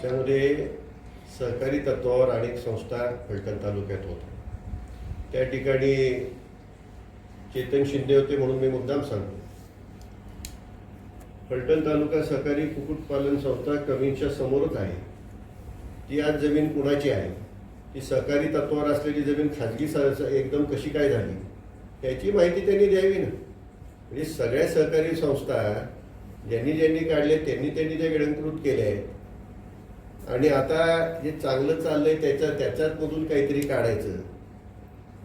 त्याच्यामध्ये सहकारी तत्वावर अनेक संस्था फलटण तालुक्यात होत्या त्या ठिकाणी चेतन शिंदे होते म्हणून मी मुद्दाम सांगतो. फलटण तालुका सहकारी कुक्कुटपालन संस्था कवींच्या समोरच आहे. ती आज जमीन कुणाची आहे? ती सहकारी तत्वावर असलेली जमीन खाजगी एकदम कशी काय झाली? याची माहिती त्यांनी द्यावी ना. म्हणजे सगळ्या सहकारी संस्था ज्यांनी ज्यांनी काढले त्यांनी त्यांनी त्या गिळंकृत केल्या आहेत. आणि आता जे चांगलं चाललंय त्याच्या त्याच्यात मधून काहीतरी काढायचं.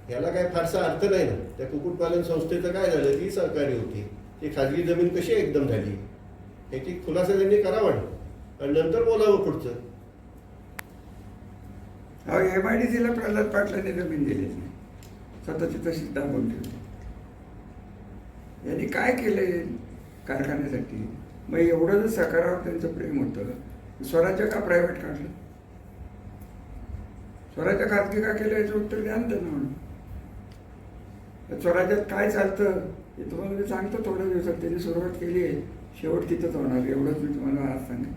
याला काय फारसा अर्थ नाही ना. त्या कुक्कुटपालन संस्थेचं काय झालं? ती सहकारी होती. ती खाजगी जमीन कशी एकदम झाली? याची खुलासा त्यांनी करावा. आणि नंतर बोलावं पुढचं. अहो एम आय डी सीला प्रल्हाद पाटलाने जमीन दिलीच नाही. स्वतःची तशीच दाबून ठेवली. यांनी काय केलंय कारखान्यासाठी? मग एवढं जर सकारावर त्यांचं प्रेम होतं स्वराज्य का प्रायव्हेट काढलं? स्वराज्य खाजगी का केलं याचं उत्तर द्या ना त्यांना म्हणून. स्वराज्यात काय चालतं हे तुम्हाला मी सांगतो थोड्या दिवसात. त्यांनी सुरुवात केली आहे. शेवट तिथंच होणार. एवढंच मी तुम्हाला आज सांगेन.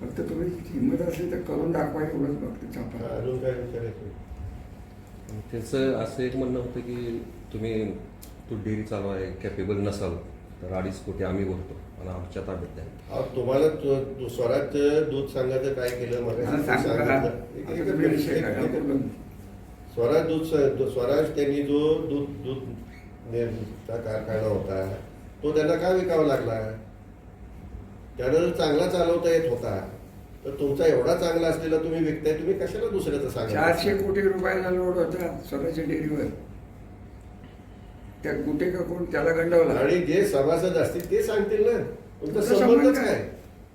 फक्त तुम्ही हिंमत असली तर करून दाखवा एवढंच बघतो. छापा अजून काय विचारायचं त्यांचं असं एक म्हणणं होतं की तुम्ही तू डेअरी चालवाय कॅपेबल नसाल. तर अडीच कोटी आम्ही भरतो आणि आमच्या ताब्यात अहो, तुम्हाला स्वराज्य दूध संघाचं काय केलं? मला. स्वराज दूध स्वराज त्यांनी जो दूध दूध कारखाना होता तो त्यांना का विकावा लागला? त्यानं जर चांगला चालवता येत होता तर तुमचा एवढा चांगला असलेला तुम्ही विकताय तुम्ही कशाला दुसऱ्याचं सांगा? चारशे कोटी रुपयाचा लोड होता स्वतःच्या डेअरीवर. त्या कुठे का कोण त्याला गंडवला आणि जे सभासद असतील ते सांगतील ना तुमचा तुमचा संबंधच संबंध काय काय?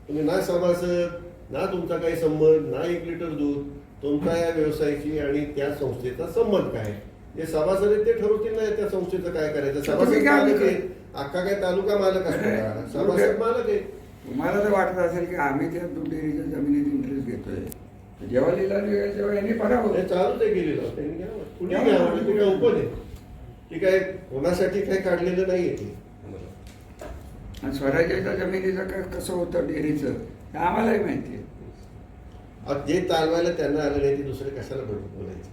तुम्ही ना सभासद ना तुमचा काही संबंध ना एक लिटर दूध तुमचा या व्यवसायाशी आणि त्या संस्थेचा संबंध काय जे सभासद आहेत ते ठरवतील ना त्या संस्थेचं काय करायचं तुम्ही सभासद काय मालक? आहेत अख्खा काय तालुका मालक असतो का? सभासद मालक आहे तुम्हाला जर वाटत असेल की आम्ही त्या दूध डेअरीच्या जमिनीत इंटरेस्ट घेतोय तर जेव्हा लिहिला तेव्हा यांनी हे चालूच आहे गेलेलं त्यांनी घ्यावं. कुणी घ्यावं. ते काय उपन आहे ती काय कोणासाठी काय काढलेलं नाहीये ते. आणि स्वराज्याच्या जमिनीचं काय कसं होतं डेअरीचं हे आम्हालाही माहिती आहे. जे चालवायला त्यांना आलं नाही ते दुसरे कशाला बोल- बोलायचं?